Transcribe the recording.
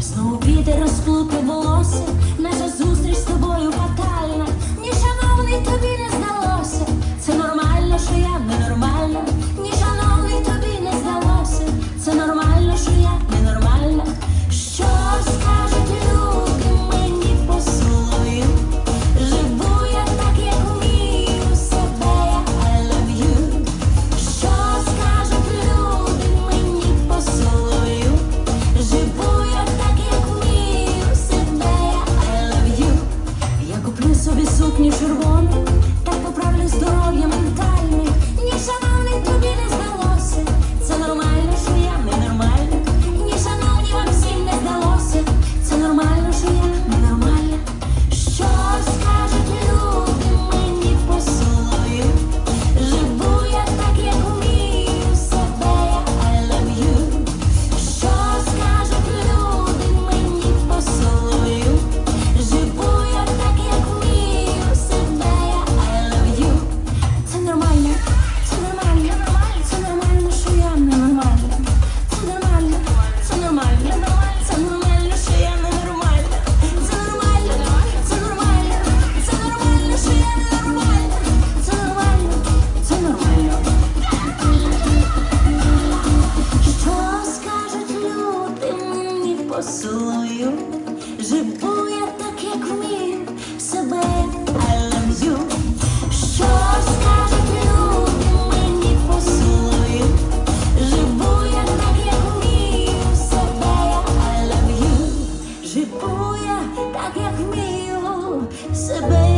Знову вітер розплутав волосся. сукні червоних. Живу я так, як він себе I love you Що скажуть люди мені посилую Живу я так, як вмію себе I love you Живу я так, як вмію себе